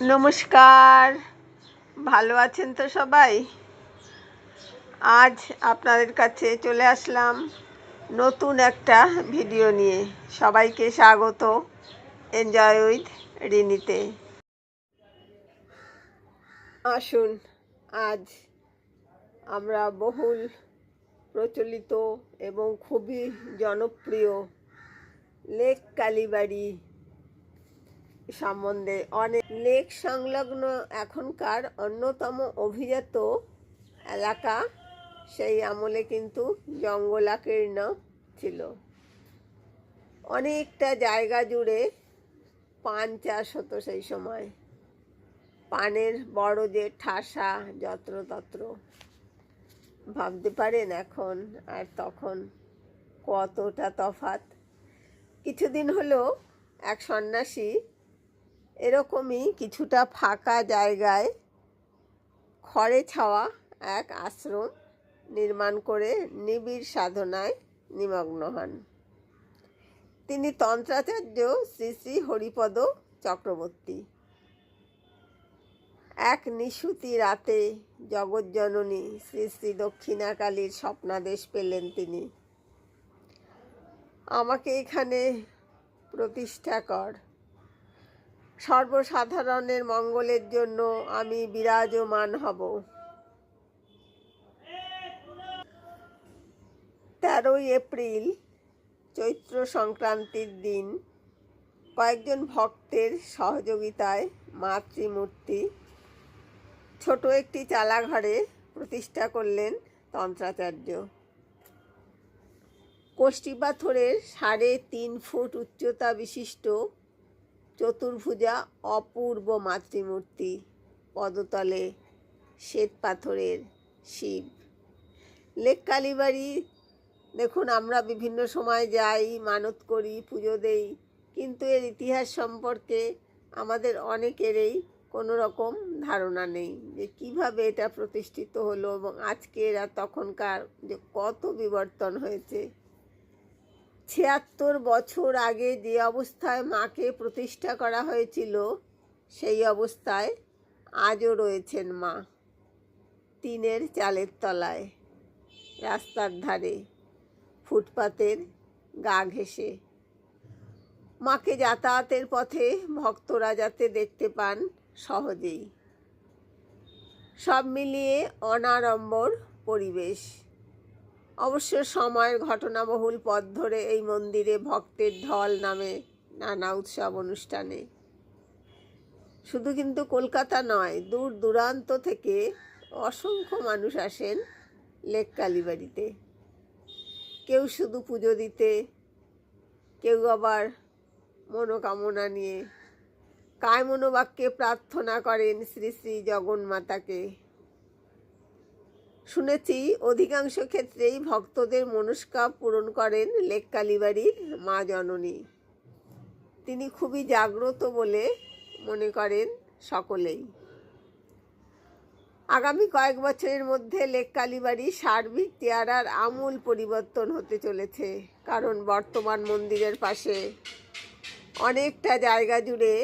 নমস্কার। ভালো আছেন তো সবাই? আজ আপনাদের কাছে চলে আসলাম নতুন একটা ভিডিও নিয়ে। সবাইকে স্বাগত। এনজয় উইথ রিনিতে। আসুন, আজ আমরা বহুল প্রচলিত এবং খুবই জনপ্রিয় লেক কালীবাড়ি সম্বন্ধে অনেক লেক সংলগ্ন এখনকার অন্যতম অভিজাত এলাকা। সেই আমলে কিন্তু জঙ্গলাকীর্ণ ছিল। অনেকটা জায়গা জুড়ে পান চাষ হতো সেই সময়। পানের বড় যে ঠাসা যত্রতত্র। ভাবতে পারেন এখন আর তখন কতটা তফাত কিছুদিন হলো এক সন্ন্যাসী এরকমই কিছুটা ফাঁকা জায়গায় খড়ে ছাওয়া এক আশ্রম নির্মাণ করে নিবিড় সাধনায় নিমগ্ন হন। তিনি তন্ত্রাচার্য শ্রী শ্রী হরিপদ চক্রবর্তী। এক নিশুতি রাতে জগজ্জননী শ্রী শ্রী দক্ষিণাকালীর স্বপ্নাদেশ পেলেন তিনি। আমাকে এখানে প্রতিষ্ঠা কর। সর্বসাধারণের মঙ্গলের জন্য আমি বিরাজমান হব। তেরোই এপ্রিল, চৈত্র সংক্রান্তির দিন, কয়েকজন ভক্তের সহযোগিতায় মাতৃমূর্তি, ছোট একটি চালাঘরে প্রতিষ্ঠা করলেন তন্ত্রাচার্য। কোষ্ঠী পাথরের সাড়ে তিন ফুট উচ্চতা বিশিষ্ট চতুর্ভুজা অপূর্ব মাতৃমূর্তি, পদতলে শ্বেত পাথরের শিব। লেক কালীবাড়ি, দেখুন আমরা বিভিন্ন সময় যাই, মানত করি, পুজো দেই, কিন্তু এর ইতিহাস সম্পর্কে আমাদের অনেকেরই কোনো রকম ধারণা নেই যে কীভাবে এটা প্রতিষ্ঠিত হলো এবং আজকের আর তখনকার যে কত বিবর্তন হয়েছে। ছিয়াত্তর বছর আগে যে অবস্থায় মাকে প্রতিষ্ঠা করা হয়েছিল, সেই অবস্থায় আজও রয়েছেন মা, টিনের চালের তলায়, রাস্তার ধারে, ফুটপাতের গা ঘেঁষে। মাকে যাতায়াতের পথে ভক্তরা যাতে দেখতে পান সহজেই। সব মিলিয়ে অনাড়ম্বর পরিবেশ। অবশ্য সময়ের ঘটনাবহুল পথ ধরে এই মন্দিরে ভক্তের ঢল নামে নানা উৎসব অনুষ্ঠানে। শুধু কিন্তু কলকাতা নয়, দূর দূরান্ত থেকে অসংখ্য মানুষ আসেন লেক কালীবাড়িতে কেউ শুধু পুজো দিতে, কেউ আবার মনোকামনা নিয়ে। কায় মনোবাক্যে প্রার্থনা করেন শ্রী শ্রী জগন্মাতাকে। শুনেছি অধিকাংশ ক্ষেত্রেই ভক্তদের মনস্কাম পূরণ করেন লেক কালীবাড়ির মা জননী। তিনি খুবই জাগ্রত বলে মনে করেন সকলেই। আগামী কয়েক বছরের মধ্যে লেক কালীবাড়ি সার্বিক চেহারার আমূল পরিবর্তন হতে চলেছে, কারণ বর্তমান মন্দিরের পাশে অনেকটা জায়গা জুড়ে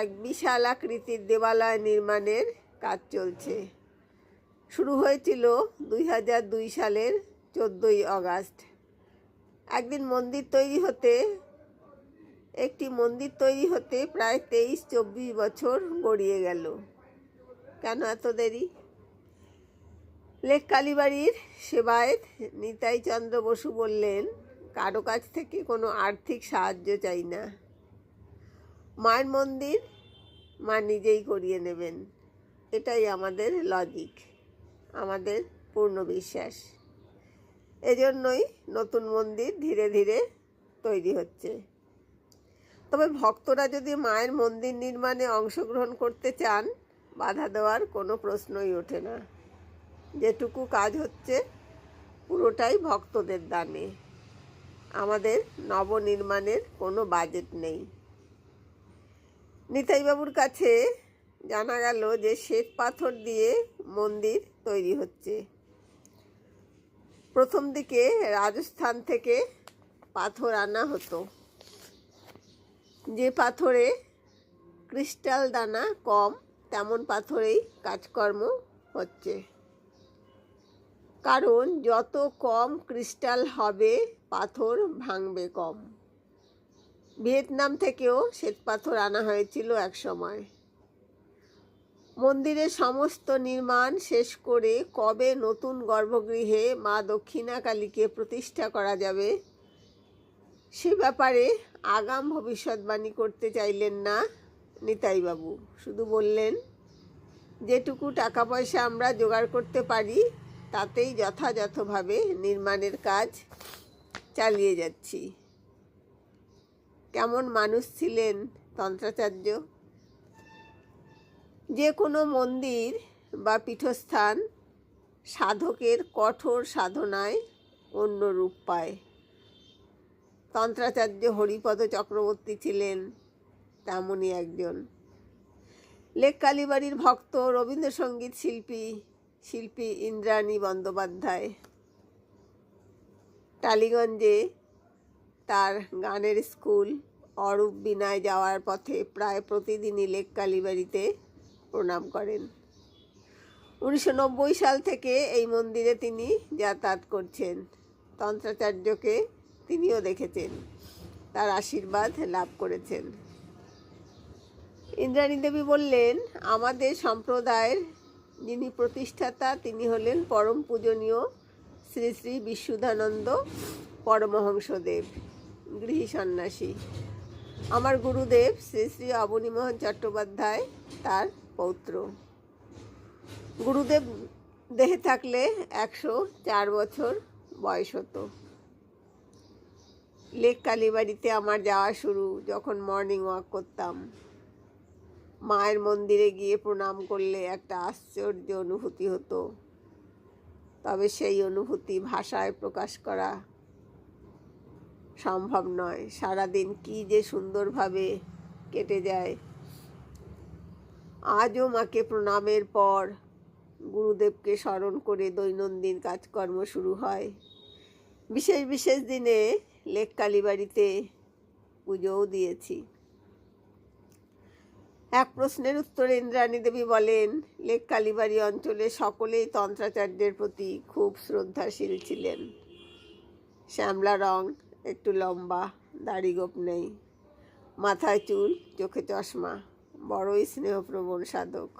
এক বিশাল আকৃতির দেবালয় নির্মাণের কাজ চলছে। শুরু হয়েছিল দুই হাজার দুই সালের চোদ্দোই অগাস্ট। একদিন মন্দির তৈরি হতে, একটি মন্দির তৈরি হতে প্রায় তেইশ চব্বিশ বছর গড়িয়ে গেল। কেন এত দেরি? লেক কালীবাড়ির সেবায়েত নিতাই চন্দ্র বসু বললেন, কারও কাছ থেকে কোনো আর্থিক সাহায্য চাই না। মায়ের মন্দির মা নিজেই করিয়ে নেবেন। এটাই আমাদের লজিক আমাদের পূর্ণ বিশ্বাস এজন্যই নতুন মন্দির ধীরে ধীরে তৈরি হচ্ছে। তবে ভক্তরা যদি মায়ের মন্দির নির্মাণে অংশগ্রহণ করতে চান, বাধা দেওয়ার কোনো প্রশ্নই ওঠে না। যেটুকু কাজ হচ্ছে, পুরোটাই ভক্তদের দানে। আমাদের নবনির্মাণের কোনো বাজেট নেই। নিতাইবাবুর কাছে জানা গেল যে শ্বেত পাথর দিয়ে মন্দির তৈরি হচ্ছে। প্রথম দিকে রাজস্থান থেকে পাথর আনা হতো। যে পাথরে ক্রিস্টাল দানা কম, তেমন পাথরেই কাজকর্ম হচ্ছে। কারণ যত কম ক্রিস্টাল হবে, পাথর ভাঙবে কম। ভিয়েতনাম থেকেও শ্বেত পাথর আনা হয়েছিল এক সময় মন্দিরের সমস্ত নির্মাণ শেষ করে কবে নতুন গর্ভগৃহে মা দক্ষিণা কালীকে প্রতিষ্ঠা করা যাবে? সে ব্যাপারে আগাম ভবিষ্যৎবাণী করতে চাইলেন না নিতাইবাবু। শুধু বললেন, যেটুকু টাকা পয়সা আমরা জোগাড় করতে পারি, তাতেই যথাযথভাবে নির্মাণের কাজ চালিয়ে যাচ্ছি। কেমন মানুষ ছিলেন তন্ত্রাচার্য? যে কোনো মন্দির বা পীঠস্থান সাধকের কঠোর সাধনায় অন্য রূপ পায়। তন্ত্রাচার্য হরিপদ চক্রবর্তী ছিলেন তেমনই একজন। লেক কালীবাড়ির ভক্ত রবীন্দ্রসঙ্গীত শিল্পী শিল্পী ইন্দ্রাণী বন্দ্যোপাধ্যায়। টালিগঞ্জে তার গানের স্কুল অরূপ বিনায় যাওয়ার পথে প্রায় প্রতিদিনই লেক কালীবাড়িতে প্রণাম করেন। উনিশশো নব্বই সাল থেকে এই মন্দিরে তিনি যাতায়াত করছেন। তন্ত্রাচার্যকে তিনিও দেখেছেন। তার আশীর্বাদ লাভ করেছেন। ইন্দ্রাণী দেবী বললেন, আমাদের সম্প্রদায়ের যিনি প্রতিষ্ঠাতা, তিনি হলেন পরম পূজনীয় শ্রী শ্রী বিশুদ্ধানন্দ পরমহংসদেব, গৃহী সন্ন্যাসী। আমার গুরুদেব শ্রী শ্রী অবনীমোহন চট্টোপাধ্যায় তার পৌত্র। গুরুদেব দেহে থাকলে একশো চার বছর বয়স হতো। লেক কালীবাড়িতে আমার যাওয়া শুরু যখন মর্নিং ওয়াক করতাম। মায়ের মন্দিরে গিয়ে প্রণাম করলে একটা আশ্চর্য অনুভূতি হতো। তবে সেই অনুভূতি ভাষায় প্রকাশ করা সম্ভব নয়। সারাদিন কি যে সুন্দরভাবে কেটে যায় আজও মাকে প্রণামের পর গুরুদেবকে স্মরণ করে দৈনন্দিন কাজকর্ম শুরু হয়। বিশেষ বিশেষ দিনে লেক কালীবাড়িতে পুজোও দিয়েছি। এক প্রশ্নের উত্তরে ইন্দ্রাণী দেবী বলেন, লেক কালীবাড়ি অঞ্চলে সকলেই তন্ত্রাচার্যের প্রতি খুব শ্রদ্ধাশীল ছিলেন। শ্যামলা রং একটু লম্বা, দাড়ি গোপ নেই, মাথায় চুল, চোখে চশমা। বড়ই স্নেহপ্রবণ সাধক।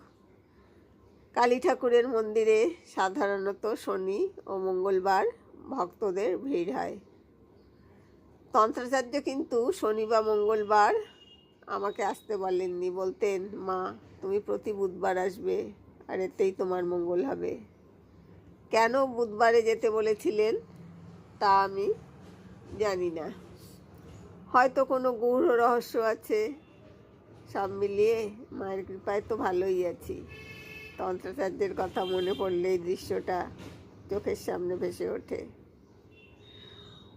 কালী ঠাকুরের মন্দিরে সাধারণত শনি ও মঙ্গলবার ভক্তদের ভিড় হয়। তন্ত্রাচার্য কিন্তু শনি বা মঙ্গলবার আমাকে আসতে বলেননি, বলতেন, মা, তুমি প্রতি বুধবার আসবে আর এতেই তোমার মঙ্গল হবে। কেন বুধবারে যেতে বলেছিলেন তা আমি জানি না। হয়তো কোনো গূঢ় রহস্য আছে সব মিলিয়ে মায়ের কৃপায় তো ভালোই আছি। তন্ত্রাচার্যের কথা মনে পড়লে এই দৃশ্যটা চোখের সামনে ভেসে ওঠে।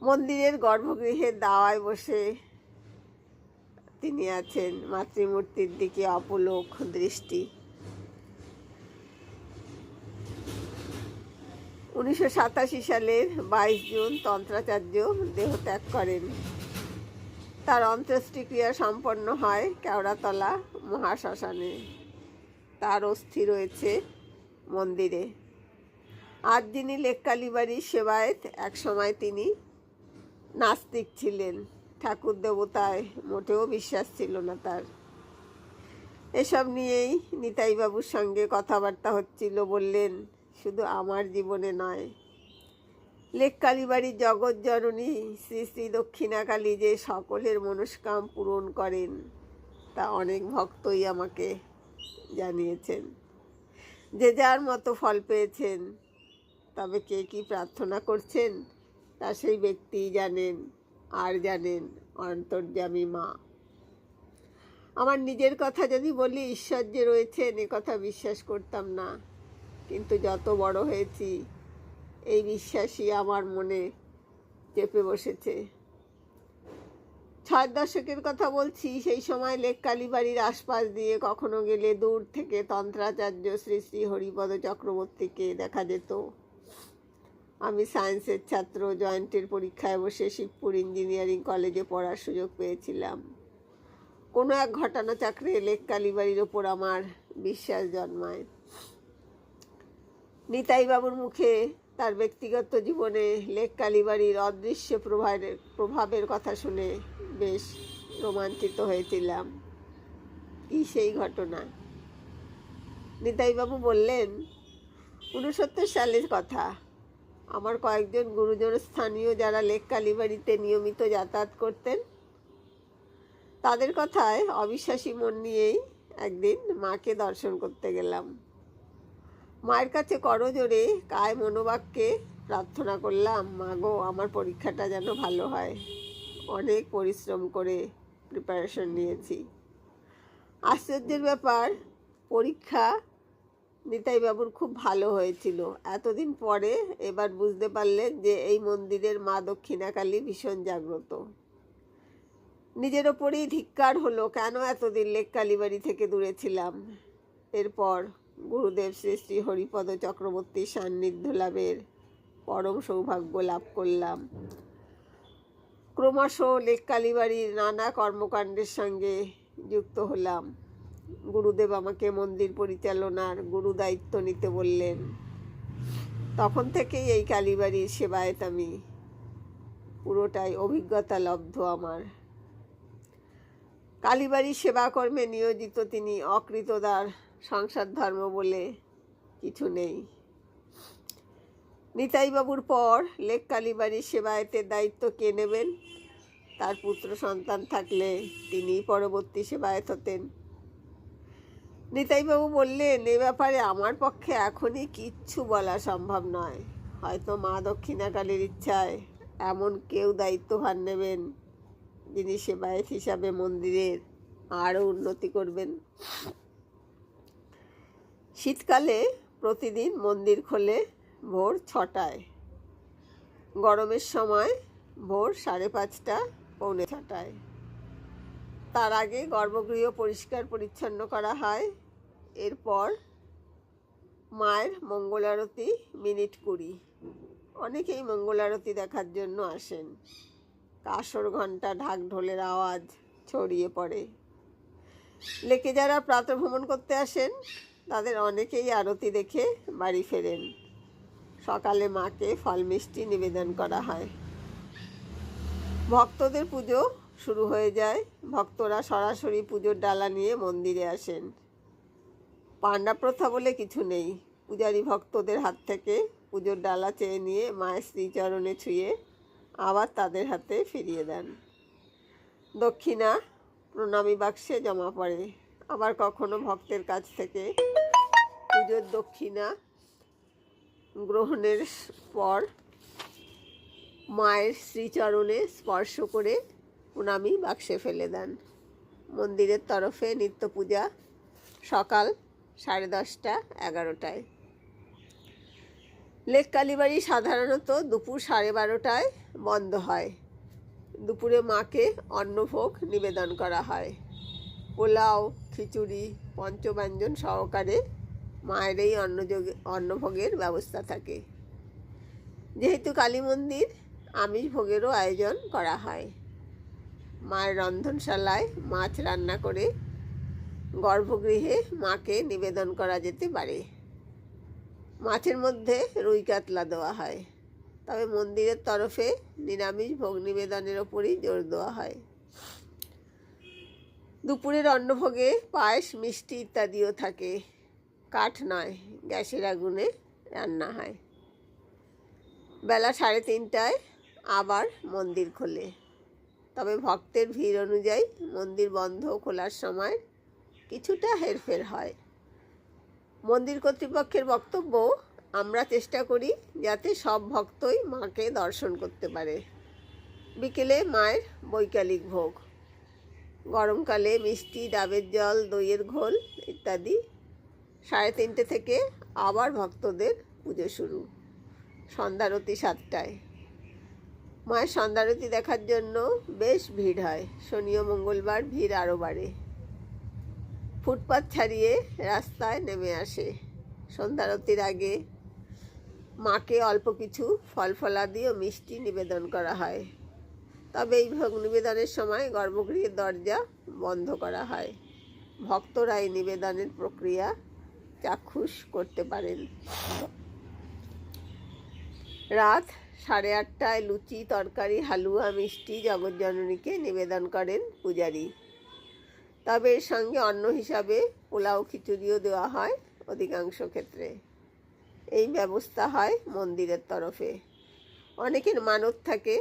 মন্দিরের গর্ভগৃহের দাওয়ায় বসে তিনি আছেন মাতৃমূর্তির দিকে অপলোক দৃষ্টি। উনিশশো সাতাশি সালের বাইশ জুন তন্ত্রাচার্য দেহত্যাগ করেন। তার অন্ত্যেষ্টিক্রিয়া সম্পন্ন হয় কেওড়াতলা মহাশ্মশানে। তার অস্থি রয়েছে মন্দিরে। আজ যিনি লেককালীবাড়ির সেবায়েত এক সময় তিনি নাস্তিক ছিলেন। ঠাকুর দেবতায় মোটেও বিশ্বাস ছিল না তার। এসব নিয়েই নিতাইবাবুর সঙ্গে কথাবার্তা হচ্ছিল, বললেন, শুধু আমার জীবনে নয় লেক কালীবাড়ির জগৎ জননী শ্রী শ্রী দক্ষিণাকালী যে সকলের মনস্কাম পূরণ করেন, তা অনেক ভক্তই আমাকে জানিয়েছেন। যে যার মতো ফল পেয়েছেন, তবে কে কি প্রার্থনা করছেন, তা সেই ব্যক্তিই জানেন, আর জানেন অন্তর্যামী মা। আমার নিজের কথা যদি বলি, ঈশ্বর যে রয়েছেন, এ কথা বিশ্বাস করতাম না। কিন্তু যত বড় হয়েছি এই বিশ্বাসই আমার মনে চেপে বসেছে। ছয় দশকের কথা বলছি, সেই সময় লেক কালীবাড়ির আশপাশ দিয়ে কখনো গেলে দূর থেকে তন্ত্রাচার্য শ্রী শ্রী হরিপদ চক্রবর্তীকে দেখা যেত। আমি সায়েন্সের ছাত্র, জয়েন্টের পরীক্ষায় বসে শিবপুর ইঞ্জিনিয়ারিং কলেজে পড়ার সুযোগ পেয়েছিলাম। কোনো এক ঘটনা চাকরে লেক কালীবাড়ির ওপর আমার বিশ্বাস জন্মায়। নিতাইবাবুর মুখে তার ব্যক্তিগত জীবনে লেক কালীবাড়ির অদৃশ্য প্রভাবের প্রভাবের কথা শুনে বেশ রোমাঞ্চিত হয়েছিলাম কি সেই ঘটনা নিতাইবাবু বললেন উনসত্তর সালের কথা। আমার কয়েকজন গুরুজন স্থানীয় যারা লেক কালীবাড়িতে নিয়মিত যাতায়াত করতেন, তাদের কথায় অবিশ্বাসী মন নিয়েই একদিন মাকে দর্শন করতে গেলাম। মায়ের কাছে করজোরে কায় মনোবাক্যে প্রার্থনা করলাম, মা গো, আমার পরীক্ষাটা যেন ভালো হয়। অনেক পরিশ্রম করে প্রিপারেশন নিয়েছি। আশ্চর্যের ব্যাপার, পরীক্ষা নিতাইবাবুর খুব ভালো হয়েছিল। এতদিন পরে এবার বুঝতে পারলেন যে এই মন্দিরের মা দক্ষিণাকালী ভীষণ জাগ্রত। নিজের ওপরেই ধিক্কার হলো, কেন এতদিন লেক কালীবাড়ি থেকে দূরে ছিলাম? এরপর গুরুদেব শ্রী শ্রী হরিপদ চক্রবর্তীর সান্নিধ্য লাভের পরম সৌভাগ্য লাভ করলাম। ক্রমশ লেক কালীবাড়ির নানা কর্মকাণ্ডের সঙ্গে যুক্ত হলাম। গুরুদেব আমাকে মন্দির পরিচালনার গুরু দায়িত্ব নিতে বললেন। তখন থেকেই এই কালীবাড়ির সেবায়ত আমি। পুরোটাই অভিজ্ঞতা লব্ধ আমার। কালীবাড়ির সেবাকর্মে নিয়োজিত তিনি অকৃতদার সংসার ধর্ম বলে কিছু নেই। নিতাইবাবুর পর লেক কালীবাড়ির সেবায়তের দায়িত্ব কে নেবেন? তার পুত্র সন্তান থাকলে তিনি পরবর্তী সেবায়ত হতেন। নিতাইবাবু বললেন, এ ব্যাপারে আমার পক্ষে এখনই কিচ্ছু বলা সম্ভব নয়। হয়তো মা দক্ষিণাকালীর ইচ্ছায় এমন কেউ দায়িত্বভার নেবেন যিনি সেবায়ত হিসাবে মন্দিরের আরও উন্নতি করবেন। শীতকালে প্রতিদিন মন্দির খোলে ভোর ছটায়। গরমের সময় ভোর সাড়ে পাঁচটা, পৌনে ছটায়। তার আগে গর্ভগৃহ পরিষ্কার পরিচ্ছন্ন করা হয়। এরপর মায়ের মঙ্গল আরতি মিনিট কুড়ি। অনেকেই মঙ্গল আরতি দেখার জন্য আসেন। কাসর ঘণ্টা ঢাক ঢোলের আওয়াজ ছড়িয়ে পড়ে। লেকে যারা প্রাতভ্রমণ করতে আসেন তাদের অনেকেই আরতি দেখে বাড়ি ফেরেন। সকালে মাকে ফল মিষ্টি নিবেদন করা হয়। ভক্তদের পুজো শুরু হয়ে যায়। ভক্তরা সরাসরি পুজোর ডালা নিয়ে মন্দিরে আসেন। পাণ্ডা প্রথা বলে কিছু নেই। পূজারী ভক্তদের হাত থেকে পুজোর ডালা চেয়ে নিয়ে মায়ের শ্রীচরণে ছুঁয়ে আবার তাদের হাতে ফিরিয়ে দেন। দক্ষিণা প্রণামী বাক্সে জমা পড়ে। আবার কখনো ভক্তের কাছ থেকে পুজোর দক্ষিণা গ্রহণের পর মায়ের শ্রীচরণে স্পর্শ করে প্রণামী বাক্সে ফেলে দেন। মন্দিরের তরফে নিত্য পূজা সকাল সাড়ে দশটা, এগারোটায়। লেক কালীবাড়ি সাধারণত দুপুর সাড়ে বারোটায় বন্ধ হয়। দুপুরে মাকে অন্নভোগ নিবেদন করা হয়। পোলাও, খিচুড়ি, পঞ্চব্যঞ্জন সহকারে মায়ের এই অন্নযোগে অন্নভোগের ব্যবস্থা থাকে। যেহেতু কালী মন্দির, আমিষ ভোগেরও আয়োজন করা হয়। মায়ের রন্ধনশালায় মাছ রান্না করে গর্ভগৃহে মাকে নিবেদন করা যেতে পারে। মাছের মধ্যে রুই কাতলা দেওয়া হয়। তবে মন্দিরের তরফে নিরামিষ ভোগ নিবেদনের ওপরই জোর দেওয়া হয়। দুপুরের অন্নভোগে পায়েস, মিষ্টি ইত্যাদিও থাকে। কাঠ নয়, গ্যাসের আগুনে রান্না হয়। বেলা সাড়ে তিনটায় আবার মন্দির খোলে। তবে ভক্তের ভিড় অনুযায়ী মন্দির বন্ধ খোলার সময় কিছুটা হেরফের হয়। মন্দির কর্তৃপক্ষের বক্তব্য, আমরা চেষ্টা করি যাতে সব ভক্তই মাকে দর্শন করতে পারে। বিকেলে মায়ের বৈকালিক ভোগ। গরমকালে মিষ্টি, ডাবের জল, দইয়ের ঘোল ইত্যাদি সাড়ে তিনটে থেকে আবার ভক্তদের পুজো শুরু সন্ধ্যারতি সাতটায়। মায়ের সন্ধ্যারতি দেখার জন্য বেশ ভিড় হয়। শনি ও মঙ্গলবার ভিড় আরও বাড়ে। ফুটপাত ছাড়িয়ে রাস্তায় নেমে আসে। সন্ধ্যারতির আগে মাকে অল্প কিছু ফল ফলাদি ও মিষ্টি নিবেদন করা হয়। তবে এই ভোগ নিবেদনের সময় গর্ভগৃহের দরজা বন্ধ করা হয়। ভক্তরা এই নিবেদনের প্রক্রিয়া চাক্ষুষ করতে পারেন। রাত সাড়ে আটটায় লুচি, তরকারি, হালুয়া, মিষ্টি জগজ্জননীকে নিবেদন করেন পূজারী। তবে এর সঙ্গে অন্ন হিসাবে পোলাও, খিচুড়িও দেওয়া হয় অধিকাংশ ক্ষেত্রে। এই ব্যবস্থা হয় মন্দিরের তরফে। অনেকের মানত থাকে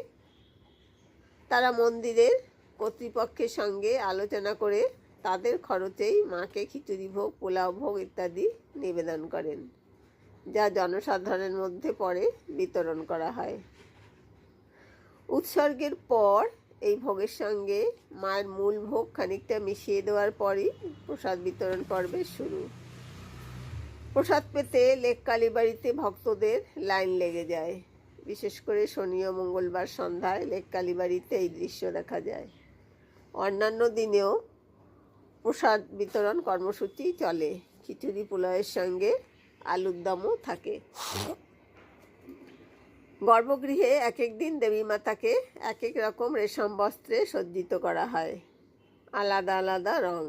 তারা মন্দিরের কর্তৃপক্ষের সঙ্গে আলোচনা করে তাদের খরচেই মাকে খিচুড়ি ভোগ, পোলাও ভোগ ইত্যাদি নিবেদন করেন, যা জনসাধারণের মধ্যে পরে বিতরণ করা হয়। উৎসর্গের পর এই ভোগের সঙ্গে মায়ের মূল ভোগ খানিকটা মিশিয়ে দেওয়ার পরই প্রসাদ বিতরণ পর্বের শুরু। প্রসাদ পেতে লেক কালীবাড়িতে ভক্তদের লাইন লেগে যায়। বিশেষ করে শনি ও মঙ্গলবার সন্ধ্যায় লেক কালীবাড়িতে এই দৃশ্য দেখা যায়। অন্যান্য দিনেও প্রসাদ বিতরণ কর্মসূচি চলে। খিচুড়ি পোলাওয়ের সঙ্গে আলুর দমও থাকে। গর্ভগৃহে এক এক দিন দেবী মাতাকে এক এক রকম রেশম বস্ত্রে সজ্জিত করা হয়। আলাদা আলাদা রং।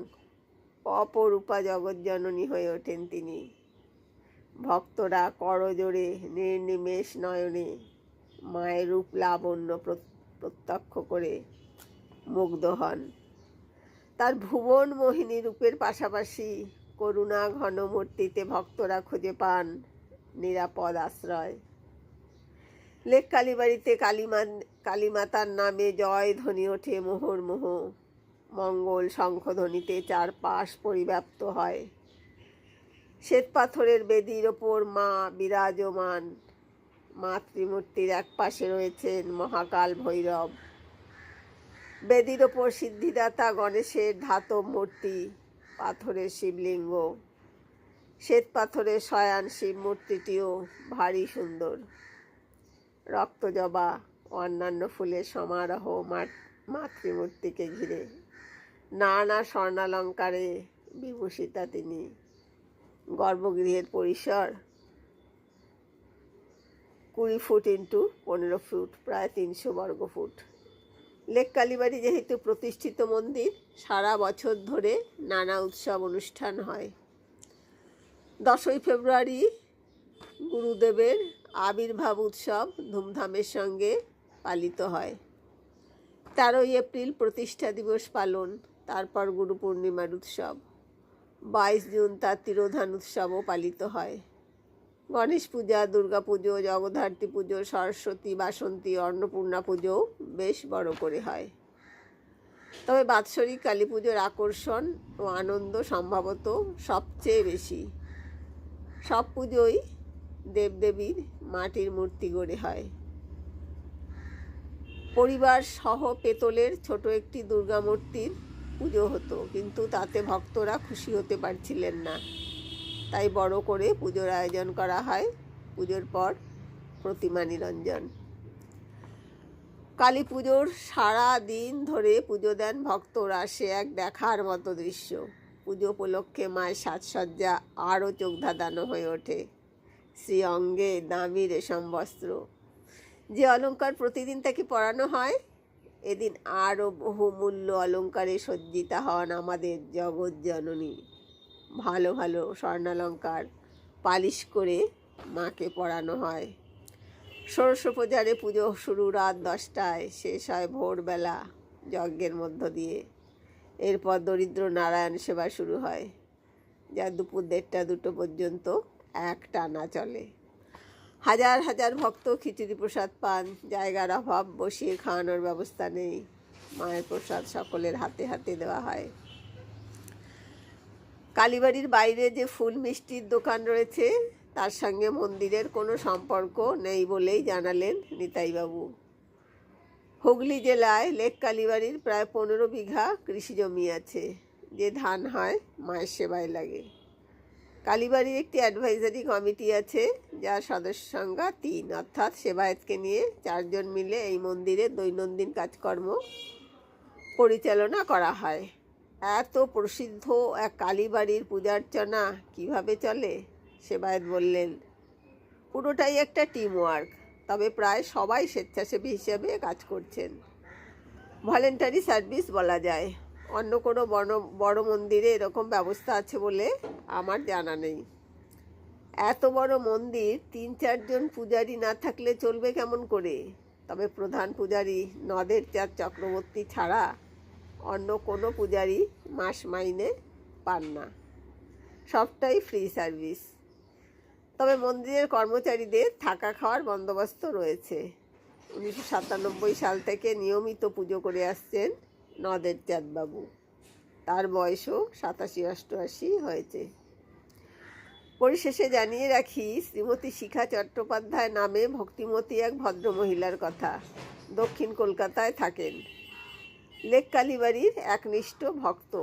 অপরূপা জগজ্জননী হয়ে ওঠেন তিনি। ভক্তরা করজোড়ে, নির্নিমেষ নয়নে মায়ের রূপ লাবণ্য প্র- প্রত্যক্ষ করে মুগ্ধ হন। তার ভুবন মোহিনী রূপের পাশাপাশি করুণা ঘন মূর্তিতে ভক্তরা খুঁজে পান নিরাপদ আশ্রয়। লেক কালীবাড়িতে কালীমা, কালীমাতার নামে জয় ধ্বনি ওঠে মুহুর্মুহ মঙ্গল শঙ্খধ্বনিতে চারপাশ পরিব্যাপ্ত হয়। শ্বেত পাথরের বেদির ওপর মা বিরাজমান মাতৃমূর্তির এক পাশে রয়েছেন মহাকাল ভৈরব। বেদির ওপর সিদ্ধিদাতা গণেশের ধাতব মূর্তি, পাথরের শিবলিঙ্গ। শ্বেত পাথরের শয়ান শিব মূর্তিটিও ভারী সুন্দর। রক্তজবা অন্যান্য ফুলের সমারোহ মাত- মাতৃমূর্তিকে ঘিরে। নানা স্বর্ণালঙ্কারে বিভূষিতা তিনি। গর্ভগৃহের পরিসর কুড়ি ফুট ইন্টু পনেরো ফুট, প্রায় তিনশো বর্গ ফুট। লেক কালীবাড়ি যেহেতু প্রতিষ্ঠিত মন্দির, সারা বছর ধরে নানা উৎসব অনুষ্ঠান হয়। দশই ফেব্রুয়ারি গুরুদেবের আবির্ভাব উৎসব ধুমধামের সঙ্গে পালিত হয়। তেরোই এপ্রিল প্রতিষ্ঠা দিবস পালন, তারপর গুরু পূর্ণিমার উৎসব। বাইশ জুন তার তিরোধান উৎসবও পালিত হয়। গণেশ পূজা, দুর্গা পুজো, জগদ্ধাত্রী পুজো, সরস্বতী, বাসন্তী, অন্নপূর্ণা পুজো বেশ বড় করে হয়। তবে বাৎসরিক কালী পুজোর আকর্ষণ ও আনন্দ সম্ভবত সবচেয়ে বেশি। সব পুজোই দেবদেবীর মাটির মূর্তি গড়ে হয়। পরিবার সহ পেতলের ছোট একটি দুর্গা মূর্তির পুজো হতো, কিন্তু তাতে ভক্তরা খুশি হতে পারছিলেন না। তাই বড় করে পুজোর আয়োজন করা হয়। পুজোর পর প্রতিমা নিরঞ্জন। কালী পুজোর সারা দিন ধরে পুজো দেন ভক্তরা, সে এক দেখার মতো দৃশ্য। পুজো উপলক্ষে মায়ের সাজসজ্জা আরও চোখ ধাঁধানো হয়ে ওঠে। শ্রী অঙ্গে দামি রেশম বস্ত্র। যে অলংকার প্রতিদিন তাকে পরানো হয়, এদিন আরও বহুমূল্য অলংকারে সজ্জিতা হন আমাদের জগৎ জননী। ভালো ভালো স্বর্ণালঙ্কার পালিশ করে মাকে পরানো হয়। ষোড়শ পূজারে পুজো শুরু রাত দশটায়, শেষ হয় ভোরবেলা যজ্ঞের মধ্য দিয়ে। এরপর দরিদ্র নারায়ণ সেবা শুরু হয়, যা দুপুর দেড়টা দুটো পর্যন্ত এক টানা চলে। হাজার হাজার ভক্ত খিচুড়ি প্রসাদ পান, জায়গার অভাব বসিয়ে খাওয়ানোর ব্যবস্থা নেই। মায়ের প্রসাদ সকলের হাতে হাতে দেওয়া হয়। কালীবাড়ির বাইরে যে ফুল মিষ্টির দোকান রয়েছে, তার সঙ্গে মন্দিরের কোনো সম্পর্ক নেই বলেই জানালেন নিতাইবাবু। হুগলি জেলায় লেক কালীবাড়ির প্রায় পনেরো বিঘা কৃষি জমি আছে, যে ধান হয় মায়ের সেবায় লাগে। কালীবাড়ির একটি অ্যাডভাইজারি কমিটি আছে, যার সদস্য সংখ্যা তিন, অর্থাৎ সেবায়েতকে নিয়ে চারজন মিলে এই মন্দিরের দৈনন্দিন কাজকর্ম পরিচালনা করা হয়। এত প্রসিদ্ধ এক কালীবাড়ির পূজার্চনা কীভাবে চলে? সেবায়েত বললেন, পুরোটাই একটা টিম ওয়ার্ক তবে প্রায় সবাই স্বেচ্ছাসেবী হিসেবে কাজ করছেন। ভলেন্টারি সার্ভিস বলা যায়। অন্য কোনো বড় বড় মন্দিরে এরকম ব্যবস্থা আছে বলে আমার জানা নেই। এত বড় মন্দির তিন চারজন পূজারি না থাকলে চলবে কেমন করে? তবে প্রধান পূজারি নদের চাঁদ চক্রবর্তী ছাড়া অন্য কোনো পূজারি মাস মাইনে পান না। সবটাই ফ্রি সার্ভিস তবে মন্দিরের কর্মচারীদের থাকা খাওয়ার বন্দোবস্ত রয়েছে। উনিশশো সাতানব্বই সাল থেকে নিয়মিত পুজো করে আসছেন নদের চাঁদবাবু। তার বয়সও সাতাশি, অষ্টআশি হয়েছে। পরিশেষে জানিয়ে রাখি, শ্রীমতী শিখা চট্টোপাধ্যায় নামে ভক্তিমতী এক ভদ্রমহিলার কথা। দক্ষিণ কলকাতায় থাকেন। লেক কালীবাড়ির একনিষ্ঠ ভক্ত।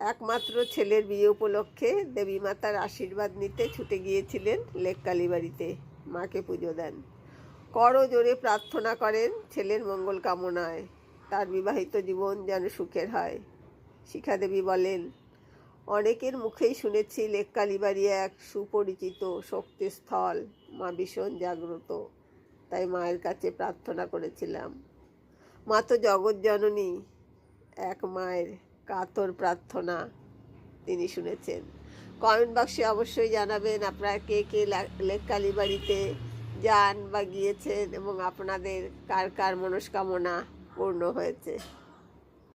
একমাত্র ছেলের বিয়ে উপলক্ষে দেবী মাতার আশীর্বাদ নিতে ছুটে গিয়েছিলেন লেক কালীবাড়িতে। মাকে পুজো দেন। করো জোরে প্রার্থনা করেন ছেলের মঙ্গল কামনায়। তার বিবাহিত জীবন যেন সুখের হয়। শিখা দেবী বলেন, অনেকের মুখেই শুনেছি লেক কালীবাড়ি এক সুপরিচিত শক্তিস্থল। মা ভীষণ জাগ্রত, তাই মায়ের কাছে প্রার্থনা করেছিলাম। মা তো জগৎ জননী এক মায়ের কাতর প্রার্থনা তিনি শুনেছেন। কমেন্ট বক্সে অবশ্যই জানাবেন আপনারা কে কে লা- বাড়িতে যান বা গিয়েছেন এবং আপনাদের কার কার মনস্কামনা পূর্ণ হয়েছে।